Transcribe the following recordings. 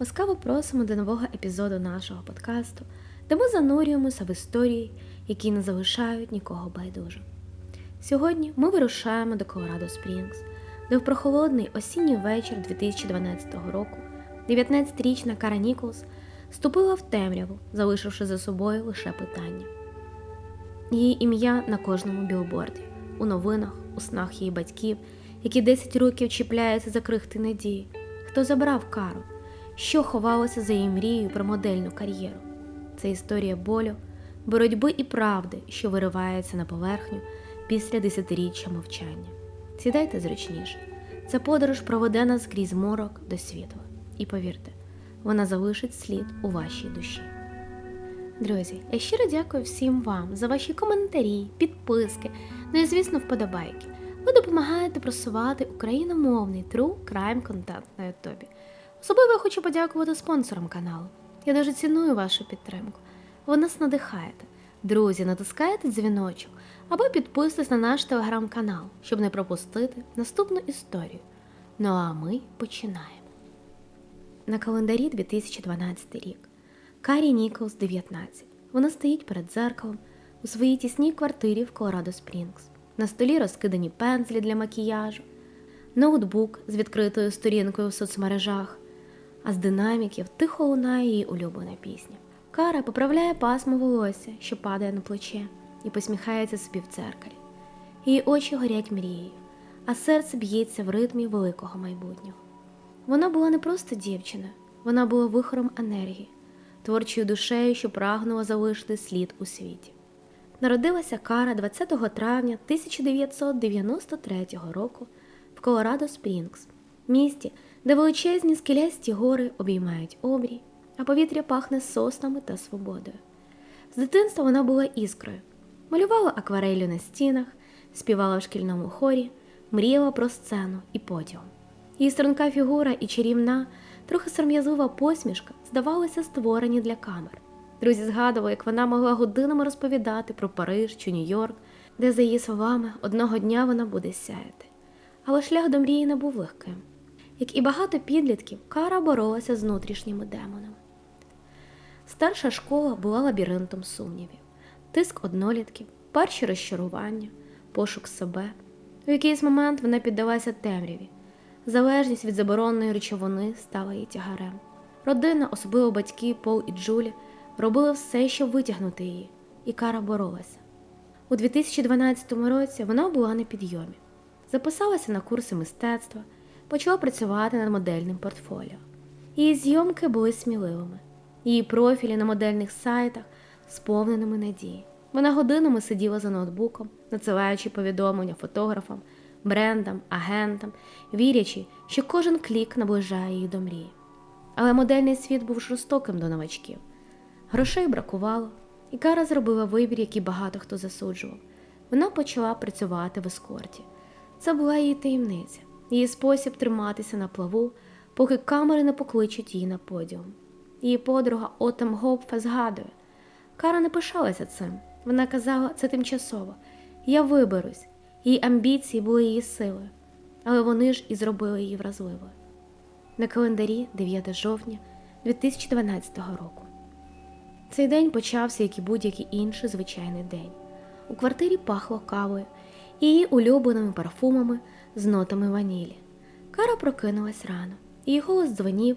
Ласкаво просимо до нового епізоду нашого подкасту, де ми занурюємося в історії, які не залишають нікого байдужим. Сьогодні ми вирушаємо до Колорадо Спрінгс, де в прохолодний осінній вечір 2012 року 19-річна Кара Ніколс ступила в темряву, залишивши за собою лише питання. Її ім'я на кожному білборді, у новинах, у снах її батьків, які 10 років чіпляються за крихти надії. Хто забрав кару? Що ховалося за її мрією про модельну кар'єру? Це історія болю, боротьби і правди, що виривається на поверхню після десятиріччя мовчання. Сідайте зручніше. Ця подорож проведе нас крізь морок до світла. І повірте, вона залишить слід у вашій душі. Друзі, я щиро дякую всім вам за ваші коментарі, підписки, ну і, звісно, вподобайки. Ви допомагаєте просувати україномовний true crime контент на Ютубі. Особливо я хочу подякувати спонсорам каналу. Я дуже ціную вашу підтримку. Ви нас надихаєте. Друзі, натискайте дзвіночок або підписуйтесь на наш телеграм-канал, щоб не пропустити наступну історію. Ну а ми починаємо. На календарі 2012 рік. Карі Ніколс 19. Вона стоїть перед дзеркалом у своїй тісній квартирі в Колорадо Спрінгс. На столі розкидані пензлі для макіяжу, ноутбук з відкритою сторінкою в соцмережах, а з динаміків тихо лунає її улюблена пісня. Кара поправляє пасмо волосся, що падає на плече, і посміхається собі в дзеркалі. Її очі горять мрією, а серце б'ється в ритмі великого майбутнього. Вона була не просто дівчиною, вона була вихором енергії, творчою душею, що прагнула залишити слід у світі. Народилася Кара 20 травня 1993 року в Колорадо Спрінгс, місті, де величезні скелясті гори обіймають обрій, а повітря пахне соснами та свободою. З дитинства вона була іскрою, малювала акварелью на стінах, співала в шкільному хорі, мріяла про сцену і подіум. Її струнка фігура і чарівна, трохи сором'язлива посмішка здавалися створені для камер. Друзі згадували, як вона могла годинами розповідати про Париж чи Нью-Йорк, де, за її словами, одного дня вона буде сяяти. Але шлях до мрії не був легким. Як і багато підлітків, Кара боролася з внутрішніми демонами. Старша школа була лабіринтом сумнівів, тиск однолітків, перші розчарування, пошук себе. У якийсь момент вона піддалася темряві. Залежність від забороненої речовини стала її тягарем. Родина, особливо батьки Пол і Джулі, робили все, щоб витягнути її, і Кара боролася. У 2012 році вона була на підйомі, записалася на курси мистецтва, почала працювати над модельним портфоліо. Її зйомки були сміливими, її профілі на модельних сайтах сповненими надії. Вона годинами сиділа за ноутбуком, надсилаючи повідомлення фотографам, брендам, агентам, вірячи, що кожен клік наближає її до мрії. Але модельний світ був жорстоким до новачків. Грошей бракувало, і Кара зробила вибір, який багато хто засуджував. Вона почала працювати в ескорті. Це була її таємниця, її спосіб триматися на плаву, поки камери не покличуть її на подіум. Її подруга Отам Гопфе згадує. Кара не пишалася цим. Вона казала, це тимчасово. Я виберусь. Її амбіції були її силою, але вони ж і зробили її вразливою. На календарі 9 жовтня 2012 року. Цей день почався, як і будь-який інший звичайний день. У квартирі пахло кавою її улюбленими парфумами з нотами ванілі. Кара прокинулась рано, її голос дзвонів,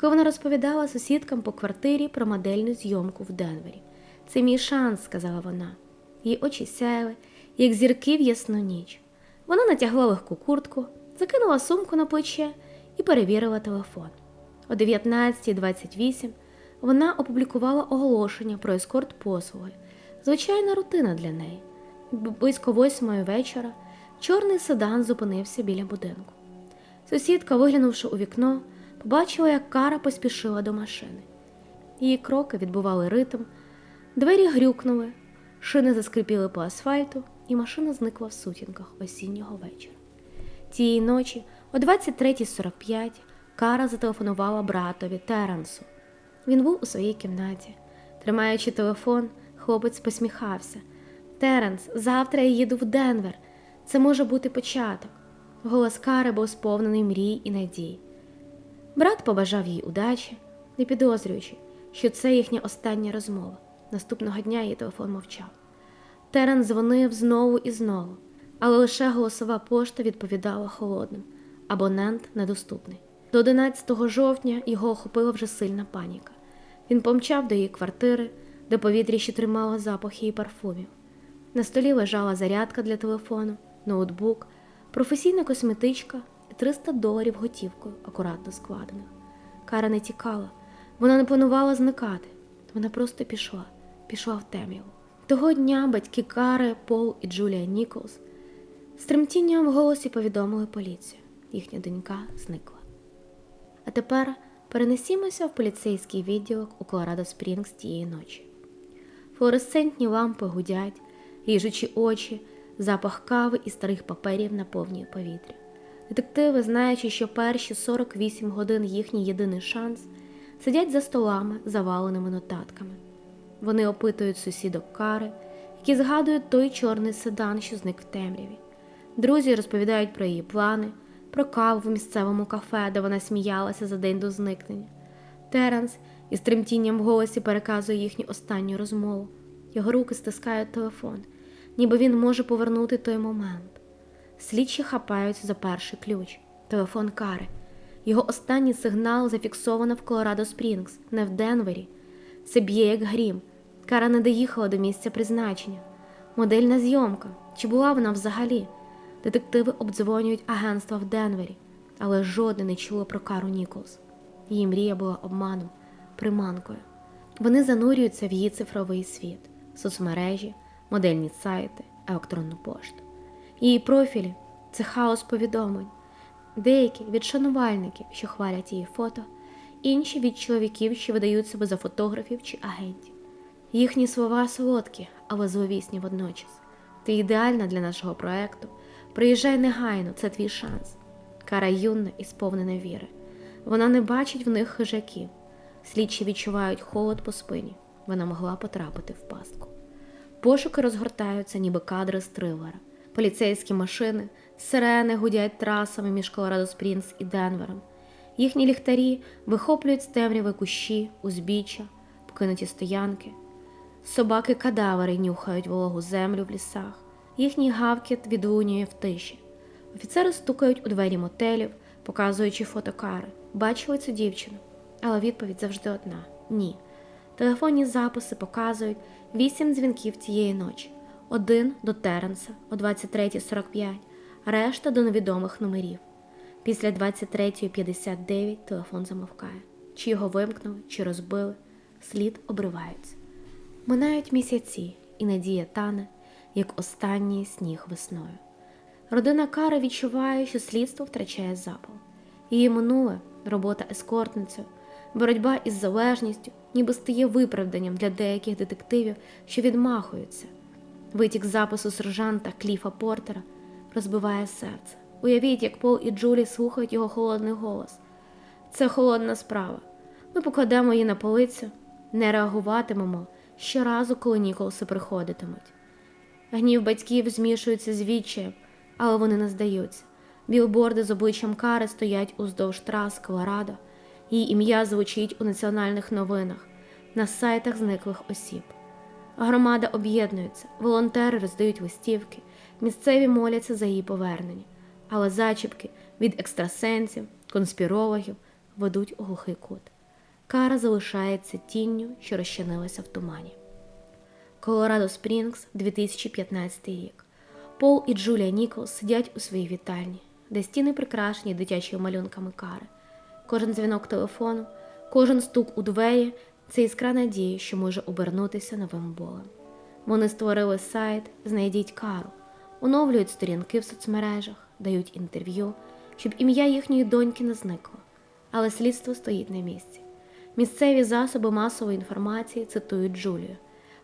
коли вона розповідала сусідкам по квартирі про модельну зйомку в Денвері. Це мій шанс, сказала вона. Її очі сяяли, як зірки в ясну ніч. Вона натягла легку куртку, закинула сумку на плече і перевірила телефон. О 19.28 вона опублікувала оголошення про ескорт послуги. Звичайна рутина для неї. Близько восьмої вечора чорний седан зупинився біля будинку. Сусідка, виглянувши у вікно, побачила, як кара поспішила до машини. Її кроки відбували ритм, двері грюкнули, шини заскрипіли по асфальту, і машина зникла в сутінках осіннього вечора. Тієї ночі, о 23.45, Кара зателефонувала братові Терансу. Він був у своїй кімнаті. Тримаючи телефон, хлопець посміхався. Теренс, завтра я їду в Денвер. Це може бути початок. Голос Кари був сповнений мрій і надій. Брат побажав їй удачі, не підозрюючи, що це їхня остання розмова. Наступного дня її телефон мовчав. Терен дзвонив знову і знову, але лише голосова пошта відповідала холодним абонент недоступний. До 11 жовтня його охопила вже сильна паніка. Він помчав до її квартири, де повітря ще тримало запах її парфумів. На столі лежала зарядка для телефону, ноутбук, професійна косметичка і 300 доларів готівкою, акуратно складених. Кара не тікала, вона не планувала зникати. Вона просто пішла, пішла в темряву. Того дня батьки Кари, Пол і Джулія Ніколс з тремтінням в голосі повідомили поліцію. Їхня донька зникла. А тепер перенесімося в поліцейський відділок у Колорадо Спрінгс тієї ночі. Флуоресцентні лампи гудять, ріжучи очі, запах кави і старих паперів наповнює повітря. Детективи, знаючи, що перші 48 годин їхній єдиний шанс, сидять за столами, заваленими нотатками. Вони опитують сусідок кари, які згадують той чорний седан, що зник в темряві. Друзі розповідають про її плани, про каву в місцевому кафе, де вона сміялася за день до зникнення. Теренс із тремтінням в голосі переказує їхню останню розмову. Його руки стискають телефон, ніби він може повернути той момент. Слідчі хапаються за перший ключ телефон Кари. Його останній сигнал зафіксовано в Колорадо Спрінгс, не в Денвері. Це б'є як грім. Кара не доїхала до місця призначення. Модельна зйомка. Чи була вона взагалі? Детективи обдзвонюють агентства в Денвері, але жодне не чуло про Кару Ніколс. Її мрія була обманом, приманкою. Вони занурюються в її цифровий світ, соцмережі, модельні сайти, електронну пошту. Її профілі це хаос повідомлень, деякі від шанувальників, що хвалять її фото, інші від чоловіків, що видають себе за фотографів чи агентів. Їхні слова солодкі, але зловісні водночас. Ти ідеальна для нашого проекту. Приїжджай негайно, це твій шанс. Кара юна і сповнена віри. Вона не бачить в них хижаків. Слідчі відчувають холод по спині. Вона могла потрапити в пастку. Пошуки розгортаються, ніби кадри з трилера. Поліцейські машини, сирени гудять трасами між Колорадо Спрінгс і Денвером. Їхні ліхтарі вихоплюють з темряви кущі, узбіччя, покинуті стоянки. Собаки кадавери нюхають вологу землю в лісах. Їхній гавкіт відлунює в тиші. Офіцери стукають у двері мотелів, показуючи фотокари. Бачили цю дівчину, але відповідь завжди одна ні. Телефонні записи показують вісім дзвінків цієї ночі: один до Теренса о 23.45, решта до невідомих номерів. Після 23.59 телефон замовкає. Чи його вимкнули, чи розбили, слід обривається. Минають місяці, і надія тане, як останній сніг весною. Родина Кари відчуває, що слідство втрачає запал. Її минуле робота ескортницею, боротьба із залежністю, ніби стає виправданням для деяких детективів, що відмахуються. Витік запису сержанта Кліфа Портера розбиває серце. Уявіть, як Пол і Джулі слухають його холодний голос. Це холодна справа. Ми покладемо її на полицю, не реагуватимемо щоразу, коли Ніколси приходитимуть. Гнів батьків змішується з відчаєм, але вони не здаються. Білборди з обличчям кари стоять уздовж трас Колорадо. Її ім'я звучить у національних новинах, на сайтах зниклих осіб. Громада об'єднується, волонтери роздають листівки, місцеві моляться за її повернення, але зачіпки від екстрасенсів, конспірологів ведуть у глухий кут. Кара залишається тінню, що розчинилася в тумані. Колорадо Спрінгс, 2015 рік. Пол і Джулія Ніколс сидять у своїй вітальні, де стіни прикрашені дитячими малюнками кари. Кожен дзвінок телефону, кожен стук у двері це іскра надії, що може обернутися новим болем. Вони створили сайт Знайдіть кару, оновлюють сторінки в соцмережах, дають інтерв'ю, щоб ім'я їхньої доньки не зникло. Але слідство стоїть на місці. Місцеві засоби масової інформації цитують Джулію.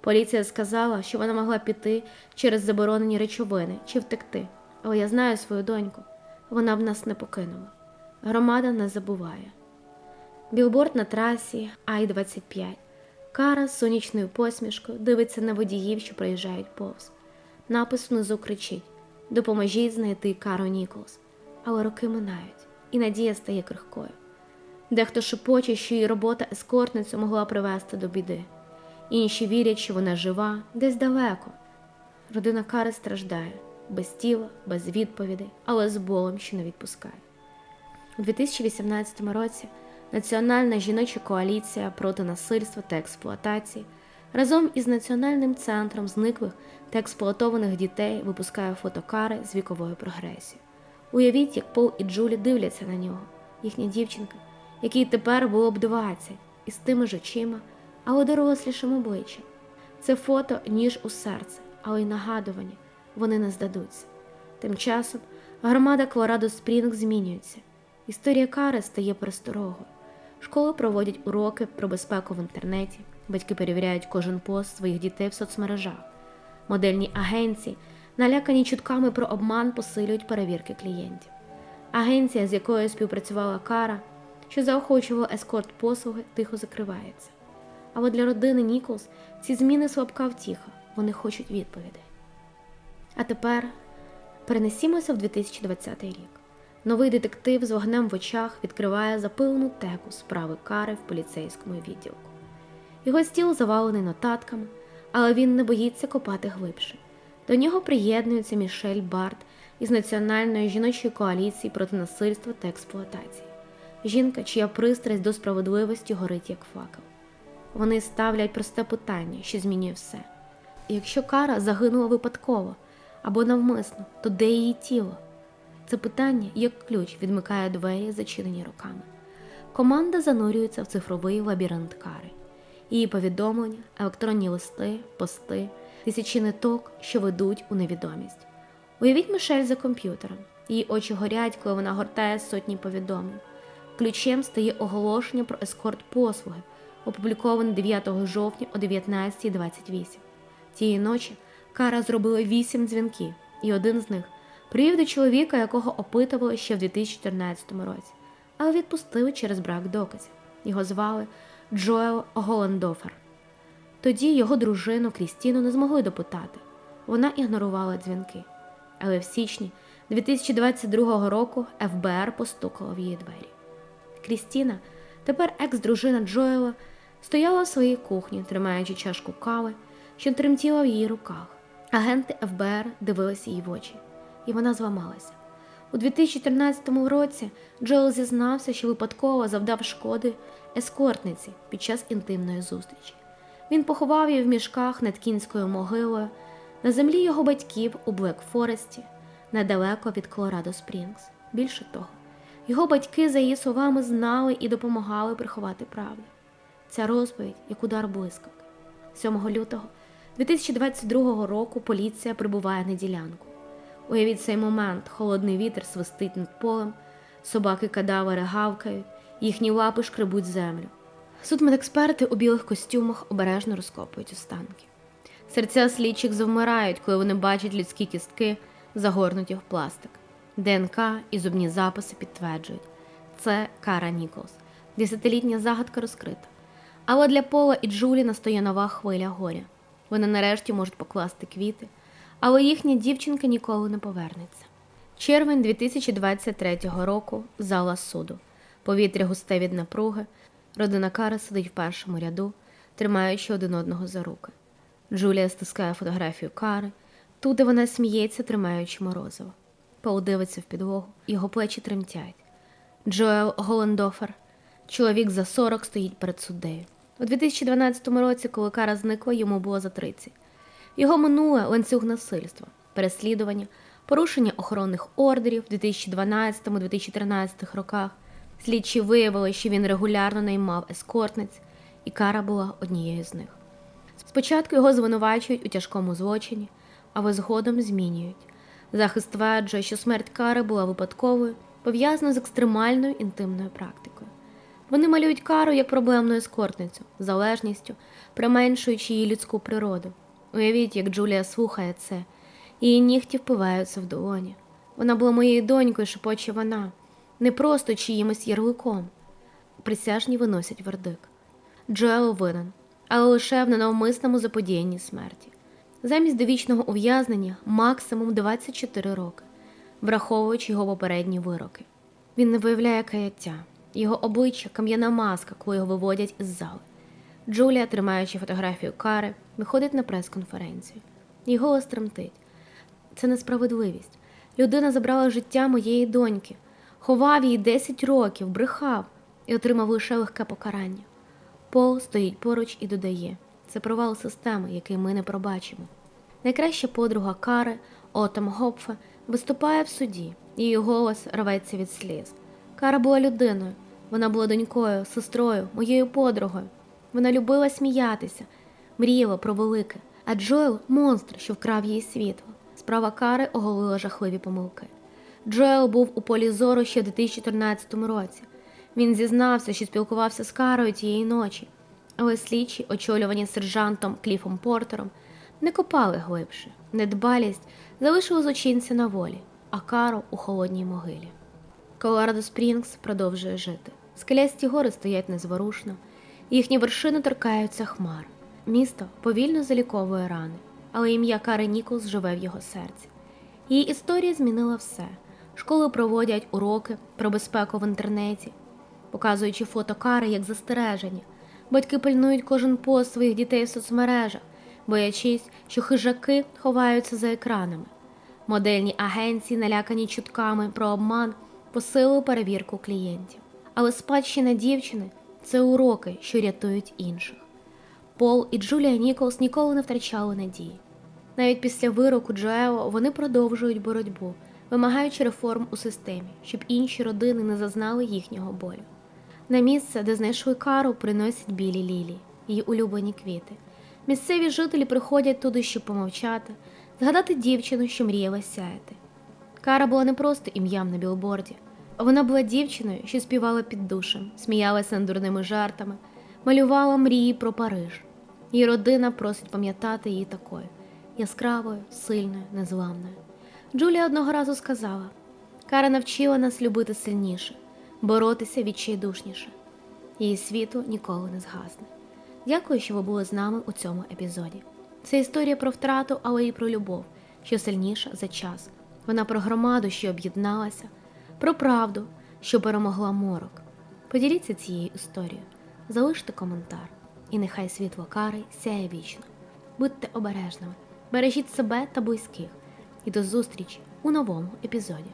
Поліція сказала, що вона могла піти через заборонені речовини чи втекти. Але я знаю свою доньку. Вона б нас не покинула. Громада не забуває. Білборд на трасі Ай-25. Кара з сонячною посмішкою дивиться на водіїв, що проїжджають повз. Напис внизу кричить: Допоможіть знайти Кару Ніколс. Але роки минають, і надія стає крихкою. Дехто шепоче, що її робота ескортницю могла привести до біди. Інші вірять, що вона жива, десь далеко. Родина Кари страждає без тіла, без відповідей, але з болем, що не відпускає. У 2018 році Національна жіноча коаліція проти насильства та експлуатації разом із Національним центром зниклих та експлуатованих дітей випускає фотокари з віковою прогресією. Уявіть, як Пол і Джулі дивляться на нього, їхня дівчинка, якій тепер було б 20, із тими ж очима, але дорослішим обличчям. Це фото ніж у серце, але й нагадування вони не здадуться. Тим часом громада Колорадо Спрінг змінюється. Історія кари стає пересторогою. Школи проводять уроки про безпеку в інтернеті, батьки перевіряють кожен пост своїх дітей в соцмережах. Модельні агенції, налякані чутками про обман, посилюють перевірки клієнтів. Агенція, з якою співпрацювала Кара, що заохочувала ескорт послуги, тихо закривається. Але для родини Ніколс ці зміни слабка втіха, вони хочуть відповідей. А тепер перенесімося в 2020 рік. Новий детектив з вогнем в очах відкриває запилену теку справи кари в поліцейському відділку. Його стіл завалений нотатками, але він не боїться копати глибше. До нього приєднується Мішель Барт із Національної жіночої коаліції проти насильства та експлуатації. Жінка, чия пристрасть до справедливості горить як факел. Вони ставлять просте питання, що змінює все. Якщо кара загинула випадково або навмисно, то де її тіло? Це питання, як ключ, відмикає двері, зачинені руками. Команда занурюється в цифровий лабіринт кари. Її повідомлення, електронні листи, пости, тисячі ниток, що ведуть у невідомість. Уявіть Мишель за комп'ютером. Її очі горять, коли вона гортає сотні повідомлень. Ключем стає оголошення про ескорт послуги, опубліковане 9 жовтня о 19.28. Тієї ночі Кара зробила вісім дзвінків, і один з них привів до чоловіка, якого опитували ще в 2014 році, але відпустили через брак доказів. Його звали Джоел Голендофер. Тоді його дружину Крістіну не змогли допитати. Вона ігнорувала дзвінки. Але в січні 2022 року ФБР постукало в її двері. Крістіна, тепер екс-дружина Джоела, стояла в своїй кухні, тримаючи чашку кави, що тремтіла в її руках. Агенти ФБР дивилися їй в очі, і вона зламалася. У 2014 році Джоел зізнався, що випадково завдав шкоди ескортниці під час інтимної зустрічі. Він поховав її в мішках над кінською могилою на землі його батьків у Блекфоресті, недалеко від Колорадо Спрінгс. Більше того, його батьки, за її словами, знали і допомагали приховати правду. Ця розповідь як удар блискавки. 7 лютого 2022 року поліція прибуває на ділянку. Уявіть цей момент, холодний вітер свистить над полем, собаки кадавери гавкають, їхні лапи шкребуть землю. Судмедексперти у білих костюмах обережно розкопують останки. Серця слідчих завмирають, коли вони бачать людські кістки, загорнуті в пластик. ДНК і зубні записи підтверджують, це Кара Ніколс. Десятилітня загадка розкрита. Але для Пола і Джулі настає нова хвиля горя. Вони нарешті можуть покласти квіти, але їхня дівчинка ніколи не повернеться. Червень 2023 року зала суду. Повітря густе від напруги. Родина Кара сидить в першому ряду, тримаючи один одного за руки. Джулія стискає фотографію Кари. Тут вона сміється, тримаючи морозиво. Пол дивиться в підлогу, його плечі тремтять. Джоел Голендофер, чоловік за 40, стоїть перед суддею. У 2012 році, коли Кара зникла, йому було за 30. Його минуле ланцюг насильства, переслідування, порушення охоронних ордерів в 2012-2013 роках. Слідчі виявили, що він регулярно наймав ескортниць, і Кара була однією з них. Спочатку його звинувачують у тяжкому злочині, але згодом змінюють. Захист стверджує, що смерть Кари була випадковою, пов'язана з екстремальною інтимною практикою. Вони малюють кару як проблемну ескортницю, залежністю, применшуючи її людську природу. Уявіть, як Джулія слухає це, її нігті впиваються в долоні. Вона була моєю донькою, шепоче вона, не просто чиїмось ярликом. Присяжні виносять вердик. Джоел винен, але лише в ненавмисному заподіянні смерті. Замість довічного ув'язнення максимум 24 роки, враховуючи його попередні вироки. Він не виявляє каяття. Його обличчя кам'яна маска, коли його виводять із зали. Джулія, тримаючи фотографію Кари, виходить на прес-конференцію. Її голос тремтить. Це несправедливість. Людина забрала життя моєї доньки, ховав її 10 років, брехав і отримав лише легке покарання. Пол стоїть поруч і додає: це провал системи, який ми не пробачимо. Найкраща подруга Кари, Отом Гопфе, виступає в суді, її голос рветься від сліз. Кара була людиною, вона була донькою, сестрою, моєю подругою. Вона любила сміятися, мріяла про велике, а Джоел монстр, що вкрав її світло. Справа Кари оголила жахливі помилки. Джоел був у полі зору ще в 2014 році. Він зізнався, що спілкувався з Карою тієї ночі, але слідчі, очолювані сержантом Кліфом Портером, не копали глибше. Недбалість залишила злочинця на волі, а кару у холодній могилі. Колорадо Спрінгс продовжує жити. Скелясті гори стоять незворушно, їхні вершини торкаються хмар. Місто повільно заліковує рани, але ім'я Кари Ніколс живе в його серці. Її історія змінила все. Школи проводять уроки про безпеку в інтернеті, показуючи фото Кари як застереження. Батьки пильнують кожен пост своїх дітей в соцмережах, боячись, що хижаки ховаються за екранами. Модельні агенції, налякані чутками про обман, посилили перевірку клієнтів. Але спадщина дівчини це уроки, що рятують інших. Пол і Джулія Ніколс ніколи не втрачали надії. Навіть після вироку Джоео вони продовжують боротьбу, вимагаючи реформ у системі, щоб інші родини не зазнали їхнього болю. На місце, де знайшли кару, приносять білі лілії, її улюблені квіти. Місцеві жителі приходять туди, щоб помовчати, згадати дівчину, що мріяла сяяти. Кара була не просто ім'ям на білборді. Вона була дівчиною, що співала під душем, сміялася над дурними жартами, малювала мрії про Париж. Її родина просить пам'ятати її такою яскравою, сильною, незламною. Джулія одного разу сказала: Кара навчила нас любити сильніше, боротися відчайдушніше. Її світло ніколи не згасне. Дякую, що ви були з нами у цьому епізоді. Це історія про втрату, але й про любов, що сильніша за час. Вона про громаду, що об'єдналася, про правду, що перемогла морок. Поділіться цією історією, залиште коментар, і нехай світло кари сяє вічно. Будьте обережними, бережіть себе та близьких. І до зустрічі у новому епізоді.